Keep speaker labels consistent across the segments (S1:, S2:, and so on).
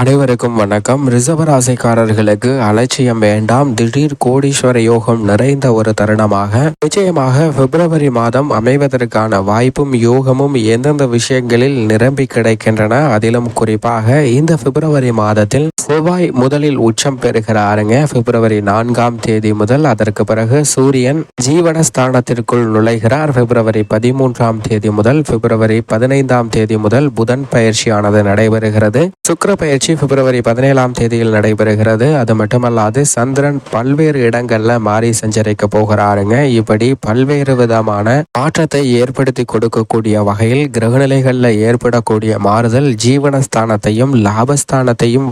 S1: அனைவருக்கும் வணக்கம். ரிசவராசிக்காரர்களுக்கு அலட்சியம் வேண்டாம். திடீர் கோடீஸ்வர யோகம் நிறைந்த ஒரு தருணமாக. நிச்சயமாக பிப்ரவரி மாதம் அமைவதற்கான வாய்ப்பும் யோகமும் எந்தெந்த விஷயங்களில் நிரம்பி கிடைக்கின்றன அதிலும் குறிப்பாக இந்த பிப்ரவரி மாதத்தில் செவ்வாய் முதலில் உச்சம் பெறுகிறாருங்க. பிப்ரவரி நான்காம் தேதி முதல் அதற்கு பிறகு சூரியன் ஜீவனஸ்தானத்திற்குள் நுழைகிறார். பிப்ரவரி பதிமூன்றாம் தேதி முதல் பிப்ரவரி பதினைந்தாம் தேதி முதல் புதன் பயிற்சியானது நடைபெறுகிறது. சுக்கர பயிற்சி பிப்ரவரி பதினேழாம் தேதியில் நடைபெறுகிறது. அது மட்டுமல்லாது சந்திரன் பல்வேறு இடங்கள்ல மாறி சஞ்சரிக்க போகிறாருங்க. இப்படி பல்வேறு விதமான மாற்றத்தை ஏற்படுத்தி கொடுக்கக்கூடிய வகையில் கிரகநிலைகள்ல ஏற்படக்கூடிய மாறுதல் ஜீவனஸ்தானத்தையும் லாபஸ்தானத்தையும்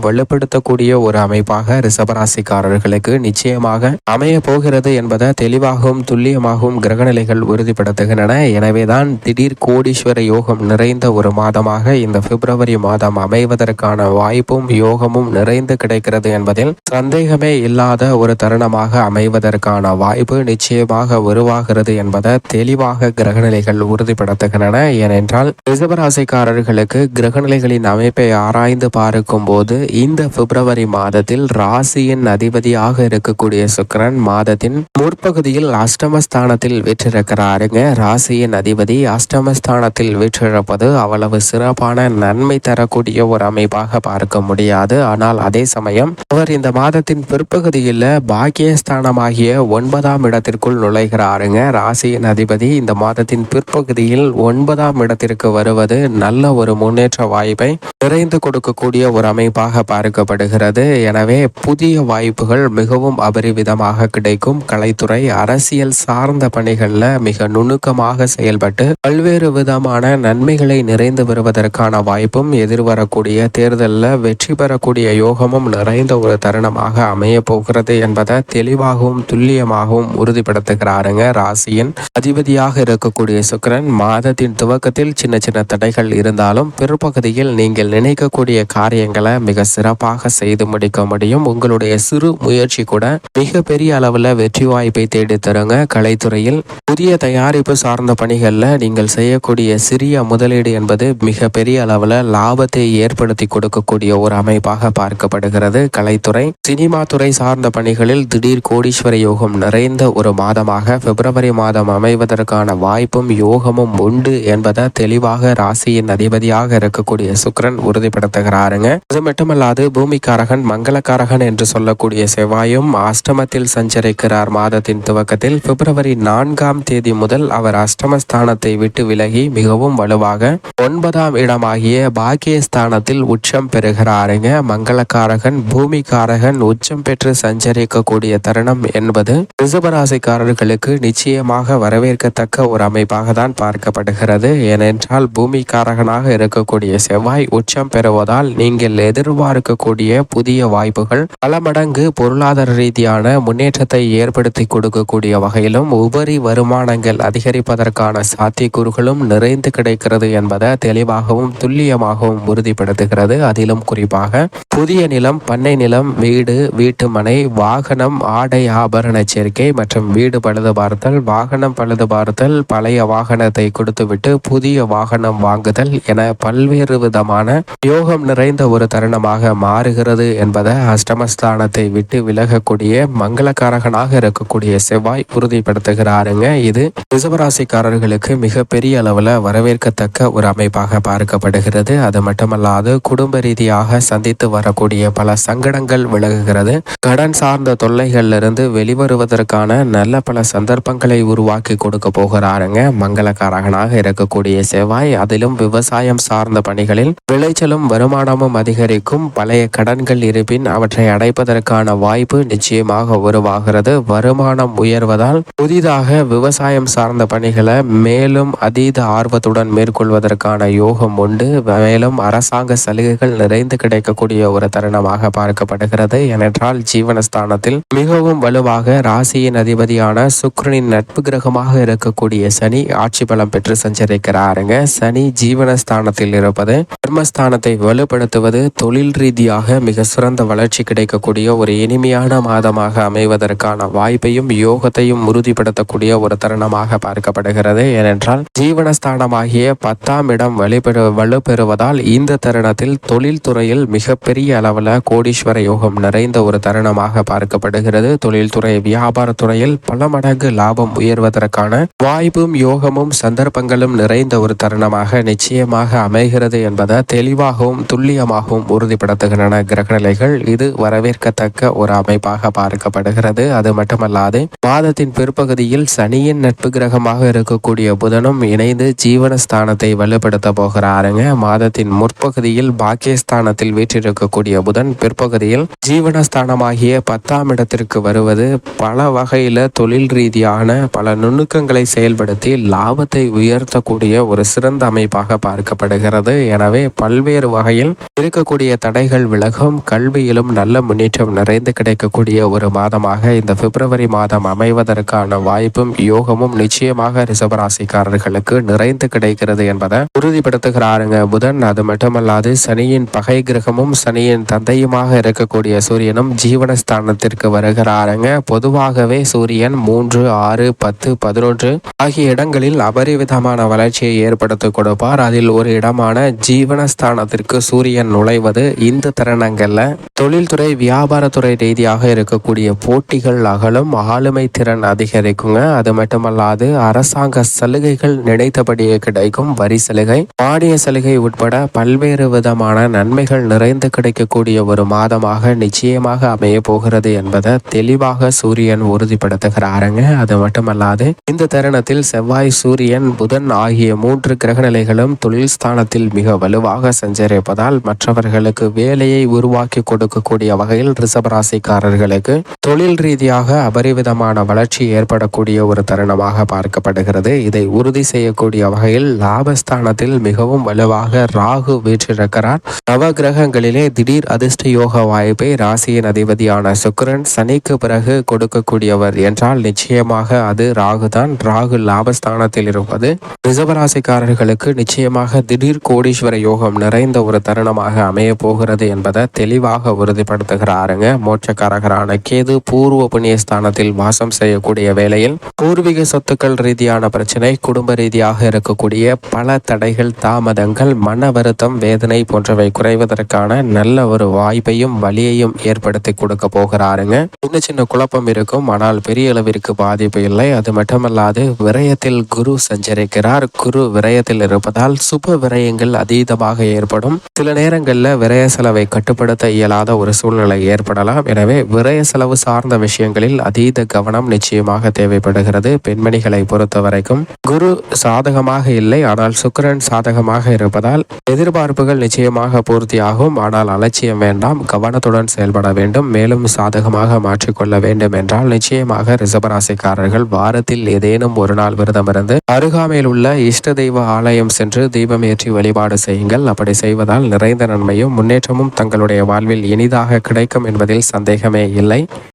S1: பயன்படுத்தக்கூடிய ஒரு அமைப்பாக ரிசபராசிக்காரர்களுக்கு நிச்சயமாக அமைய போகிறது என்பதை தெளிவாகவும் துல்லியமாகவும் கிரகநிலைகள் உறுதிப்படுத்துகின்றன. எனவேதான் திடீர் கோடீஸ்வர யோகம் நிறைந்த ஒரு மாதமாக இந்த பிப்ரவரி மாதம் அமைவதற்கான வாய்ப்பு வாய்ப்பும் யோகமும் நிறைந்து கிடைக்கிறது என்பதில் சந்தேகமே இல்லாத ஒரு தருணமாக அமைவதற்கான வாய்ப்பு நிச்சயமாக உருவாகிறது என்பதை தெளிவாக கிரகநிலைகள் உறுதிப்படுத்துகின்றன. ஏனென்றால் ரிசபராசிக்காரர்களுக்கு கிரகநிலைகளின் அமைப்பை ஆராய்ந்து பார்க்கும் போது இந்த பிப்ரவரி மாதத்தில் ராசியின் அதிபதியாக இருக்கக்கூடிய சுக்கரன் மாதத்தின் முற்பகுதியில் அஷ்டமஸ்தானத்தில் வீற்றிருக்கிறாருங்க. ராசியின் அதிபதி அஷ்டமஸ்தானத்தில் வெற்றிருப்பது அவ்வளவு சிறப்பான நன்மை தரக்கூடிய ஒரு அமைப்பாக பார்க்க முடியாது. ஆனால் அதே சமயம் அவர் இந்த மாதத்தின் பிற்பகுதியில் பாக்கியஸ்தானமாகிய ஒன்பதாம் இடத்திற்குள் நுழைகிறாருங்க. ராசியின் அதிபதி இந்த மாதத்தின் பிற்பகுதியில் ஒன்பதாம் இடத்திற்கு வருவது நல்ல ஒரு முன்னேற்ற வாய்ப்பை நிறைந்து கொடுக்கக்கூடிய ஒரு அமைப்பாக பார்க்க பார்க்கப்படுகிறது எனவே புதிய வாய்ப்புகள் மிகவும் அபரிவிதமாக கிடைக்கும். கலைத்துறை அரசியல் சார்ந்த பணிகளில் மிக நுணுக்கமாக செயல்பட்டு பல்வேறு விதமான நன்மைகளை நிறைந்து வருவதற்கான வாய்ப்பும் எதிர்வரக்கூடிய தேர்தலில் வெற்றி பெறக்கூடிய யோகமும் நிறைந்த ஒரு தருணமாக அமைய போகிறது என்பதை தெளிவாகவும் துல்லியமாகவும் உறுதிப்படுத்துகிறாருங்க ராசியின் அதிபதியாக இருக்கக்கூடிய சுக்கரன். மாதத்தின் துவக்கத்தில் சின்ன சின்ன தடைகள் இருந்தாலும் பிற்பகுதியில் நீங்கள் நினைக்கக்கூடிய காரியங்களை மிக சிறப்பாக செய்து முடிக்க முடியும். உங்களுடைய சிறு முயற்சி கூட மிகப்பெரிய அளவில் வெற்றி வாய்ப்பை தேடி தருங்க. கலைத்துறையில் புதிய தயாரிப்பு சார்ந்த பணிகளில் நீங்கள் செய்யக்கூடிய சிறிய முதலீடு என்பது மிக பெரிய அளவில் லாபத்தை ஏற்படுத்தி கொடுக்கக்கூடிய ஒரு அமைப்பாக பார்க்கப்படுகிறது. கலைத்துறை சினிமா துறை சார்ந்த பணிகளில் திடீர் கோடீஸ்வர யோகம் நிறைந்த ஒரு மாதமாக பிப்ரவரி மாதம் அமைவதற்கான வாய்ப்பும் யோகமும் உண்டு என்பதை தெளிவாக ராசியின் அதிபதியாக இருக்கக்கூடிய சுக்கரன் உறுதிப்படுத்துகிறாருங்க. அது மட்டுமல்லாது பூமிக்காரகன் மங்களக்காரகன் என்று சொல்லக்கூடிய செவ்வாயும் அஷ்டமத்தில் சஞ்சரிக்கிறார் மாதத்தின் துவக்கத்தில். பிப்ரவரி நான்காம் தேதி முதல் அவர் அஷ்டமஸ்தானத்தை விட்டு விலகி மிகவும் வலுவாக ஒன்பதாம் இடமாகிய பாக்கியஸ்தானத்தில் உச்சம் பெறுகிறாருங்க மங்களக்காரகன் பூமிக்காரகன் உச்சம் பெற்று சஞ்சரிக்கக்கூடிய தருணம் என்பது ரிசபராசிக்காரர்களுக்கு நிச்சயமாக வரவேற்கத்தக்க ஒரு அமைப்பாக தான் பார்க்கப்படுகிறது. ஏனென்றால் பூமிக்காரகனாக இருக்கக்கூடிய செவ்வாய் உச்சம் பெறுவதால் நீங்கள் எதிர்பார்க்கக்கூடிய புதிய வாய்ப்புகள் பல மடங்கு பொருளாதார ரீதியான முன்னேற்றத்தை ஏற்படுத்தி கொடுக்கக்கூடிய வகையிலும் உபரி வருமானங்கள் அதிகரிப்பதற்கான சாத்தியக்கூறுகளும் நிறைந்து கிடைக்கிறது என்பதை தெளிவாகவும் துல்லியமாகவும் உறுதிப்படுத்துகிறது. அதிலும் குறிப்பாக புதிய நிலம் பண்ணை நிலம் வீடு வீட்டு மனை வாகனம் ஆடை ஆபரண சேர்க்கை மற்றும் வீடு பழுது பார்த்தல் வாகனம் பழுது பார்த்தல் பழைய வாகனத்தை கொடுத்துவிட்டு புதிய வாகனம் வாங்குதல் என பல்வேறு விதமான யோகம் நிறைந்த ஒரு தருணமாக மாறுகிறது என்பதை அஷ்டமஸ்தானத்தை விட்டு விலகக்கூடிய மங்களக்காரகனாக இருக்கக்கூடிய செவ்வாய் உறுதிப்படுத்துகிறாருங்க. இது ரிசவராசிக்காரர்களுக்கு மிகப்பெரிய அளவில் வரவேற்கத்தக்க ஒரு அமைப்பாக பார்க்கப்படுகிறது. அது மட்டுமல்லாது குடும்ப ரீதியாக சந்தித்து வரக்கூடிய பல சங்கடங்கள் விலகுகிறது. கடன் சார்ந்த தொல்லைகளிலிருந்து வெளிவருவதற்கான நல்ல பல சந்தர்ப்பங்களை உருவாக்கி கொடுக்க போகிறாருங்க. மங்களக்காரகனாக இருக்கக்கூடிய செவ்வாய் அதிலும் விவசாயம் சார்ந்த பணிகளில் விளைச்சலும் வருமானமும் அதிகரிக்கும். பழைய கடன்கள் இருப்பின் அவற்றை அடைப்பதற்கான வாய்ப்பு நிச்சயமாக உருவாகிறது. வருமானம் உயர்வதால் புதிதாக விவசாயம் சார்ந்த பணிகளை மேலும் அதீத ஆர்வத்துடன் மேற்கொள்வதற்கான யோகம் உண்டு. மேலும் அரசாங்க சலுகைகள் நிறைந்து கிடைக்கக்கூடிய ஒரு தருணமாக பார்க்கப்படுகிறது. ஏனென்றால் ஜீவனஸ்தானத்தில் மிகவும் வலுவாக ராசியின் அதிபதியான சுக்ரனின் நட்பு கிரகமாக இருக்கக்கூடிய சனி ஆட்சி பலம் பெற்று சஞ்சரிக்கிறாருங்க. சனி ஜீவனஸ்தானத்தில் இருப்பது கர்மஸ்தானத்தை வலுப்படுத்துவது தொழில் ரீதியாக ரீதியாக மிக சிறந்த வளர்ச்சி கிடைக்கக்கூடிய ஒரு இனிமையான மாதமாக அமைவதற்கான வாய்ப்பையும் யோகத்தையும் உறுதிப்படுத்தக்கூடிய ஒரு தருணமாக பார்க்கப்படுகிறது. ஏனென்றால் ஜீவனஸ்தானமாகிய பத்தாம் இடம் வலுப்பெறு வலுப்பெறுவதால் இந்த தருணத்தில் தொழில்துறையில் மிகப்பெரிய அளவில் கோடீஸ்வர யோகம் நிறைந்த ஒரு தருணமாக பார்க்கப்படுகிறது. தொழில்துறை வியாபாரத்துறையில் பல மடங்கு லாபம் உயர்வதற்கான வாய்ப்பும் யோகமும் சந்தர்ப்பங்களும் நிறைந்த ஒரு தருணமாக நிச்சயமாக அமைகிறது என்பதை தெளிவாகவும் துல்லியமாகவும் உறுதிப்படுத்துகின்றன. கிரகநிலைகள் இது வரவேற்கத்தக்க ஒரு அமைப்பாக பார்க்கப்படுகிறது. அது மட்டுமல்லாது மாதத்தின் பிற்பகுதியில் சனியின் நட்பு கிரகமாக இருக்கக்கூடிய புதனும் இணைந்து ஜீவனஸ்தானத்தை வலுப்படுத்த போகிறாருங்க. மாதத்தின் முற்பகுதியில் பாக்கியஸ்தானத்தில் வீற்றிருக்கக்கூடிய புதன் பிற்பகுதியில் ஜீவனஸ்தானமாகிய பத்தாம் இடத்திற்கு வருவது பல வகையில தொழில் ரீதியான பல நுணுக்கங்களை செயல்படுத்தி லாபத்தை உயர்த்தக்கூடிய ஒரு சிறந்த அமைப்பாக பார்க்கப்படுகிறது. எனவே பல்வேறு வகையில் இருக்கக்கூடிய தடைகள் விலகும் கல்வியிலும் நல்ல முன்னேற்றம் நிறைந்து கிடைக்கக்கூடிய ஒரு மாதமாக இந்த பிப்ரவரி மாதம் அமைவதற்கான வாய்ப்பும் யோகமும் நிச்சயமாக ரிசபராசிக்காரர்களுக்கு நிறைந்து கிடைக்கிறது என்பதை உறுதிப்படுத்துகிறாருங்க புதன். அது மட்டுமல்லாது சனியின் பகை கிரகமும் சனியின் தந்தையுமாக இருக்கக்கூடிய சூரியனும் ஜீவனஸ்தானத்திற்கு வருகிறாருங்க. பொதுவாகவே சூரியன் மூன்று ஆறு பத்து பதினொன்று ஆகிய இடங்களில் அபரிவிதமான வளர்ச்சியை ஏற்படுத்தி கொடுப்பார். அதில் ஒரு இடமான ஜீவனஸ்தானத்திற்கு சூரியன் நுழைவது இந்த தருணங்கள்ல தொழில்துறை வியாபாரத்துறை ரீதியாக இருக்கக்கூடிய போட்டிகள் அகலும் ஆளுமை திறன் அதிகரிக்குங்க. அது மட்டுமல்லாது அரசாங்க சலுகைகள் நினைத்தபடியே கிடைக்கும். வரி சலுகை மானிய சலுகை உட்பட பல்வேறு விதமான நன்மைகள் நிறைந்து கிடைக்கக்கூடிய ஒரு மாதமாக நிச்சயமாக அமைய போகிறது என்பதை தெளிவாக சூரியன் உறுதிப்படுத்துகிறாருங்க. அது மட்டுமல்லாது இந்த தருணத்தில் செவ்வாய் சூரியன் புதன் ஆகிய மூன்று கிரகநிலைகளும் தொழில் ஸ்தானத்தில் மிக வலுவாக சஞ்சரிப்பதால் மற்றவர்களுக்கு வேலையை உருவாக்கி கொடுக்கக்கூடிய வகையில் ரிசபராசிக்காரர்களுக்கு தொழில் ரீதியாக அபரிவிதமான வளர்ச்சி ஏற்படக்கூடிய ஒரு தருணமாக பார்க்கப்படுகிறது. இதை உறுதி செய்யக்கூடிய வகையில் லாபஸ்தானத்தில் மிகவும் வலுவாக ராகு வீற்றிருக்கிறார். நவ கிரகங்களிலே திடீர் அதிர்ஷ்ட யோக வாய்ப்பை ராசியின் அதிபதியான சுக்ரன் சனிக்கு பிறகு கொடுக்கக்கூடியவர் என்றால் நிச்சயமாக அது ராகுதான். ராகு லாபஸ்தானத்தில் இருப்பது ரிசபராசிக்காரர்களுக்கு நிச்சயமாக திடீர் கோடீஸ்வர யோகம் நிறைந்த ஒரு தருணமாக அமைய போகிறது என்பதை தெளிவாக உறுதிப்படுத்துகிறாருங்க. மோட்சக்காரகரான கேது பூர்வ புண்ணியஸ்தானத்தில் வாசம் செய்யக்கூடிய வேளையில் பூர்வீக சொத்துக்கள் ரீதியான பிரச்சனை குடும்ப ரீதியாக இருக்கக்கூடிய பல தடைகள் தாமதங்கள் மன வருத்தம் வேதனை போன்றவை குறைவதற்கான நல்ல ஒரு வாய்ப்பையும் வழியையும் ஏற்படுத்தி கொடுக்க போகிறாருங்க. சின்ன சின்ன குழப்பம் இருக்கும் ஆனால் பெரிய அளவிற்கு பாதிப்பு இல்லை. அது மட்டுமல்லாது விரயத்தில் குரு சஞ்சரிக்கிறார். குரு விரயத்தில் இருப்பதால் சுப விரயங்கள் அதீதமாக ஏற்படும். சில நேரங்களில் விரய செலவை கட்டுப்படுத்த இயலாத ஒரு சூழ்நிலை ஏற்படலாம். எனவே விரய செலவு சார்ந்த விஷயங்களில் அதீத கவனம் நிச்சயமாக தேவைப்படுகிறது. பெண்மணிகளை பொறுத்த வரைக்கும் குரு சாதகமாக இல்லை. ஆனால் சுக்கரன் சாதகமாக இருப்பதால் எதிர்பார்ப்புகள் நிச்சயமாக பூர்த்தியாகும். ஆனால் அலட்சியம் வேண்டாம். கவனத்துடன் செயல்பட வேண்டும். மேலும் சாதகமாக மாற்றிக்கொள்ள வேண்டும் என்றால் நிச்சயமாக ரிசபராசிக்காரர்கள் வாரத்தில் ஏதேனும் ஒரு நாள் விரதம் இருந்து அருகாமையில் உள்ள இஷ்ட தெய்வ ஆலயம் சென்று தீபம் ஏற்றி வழிபாடு செய்யுங்கள். அப்படி செய்வதால் நிறைந்த நன்மையும் முன்னேற்றமும் தங்களுடைய வாழ்வில் இனிதாக கிடைக்கும் என்பதில் சந்தேகமே இல்லை.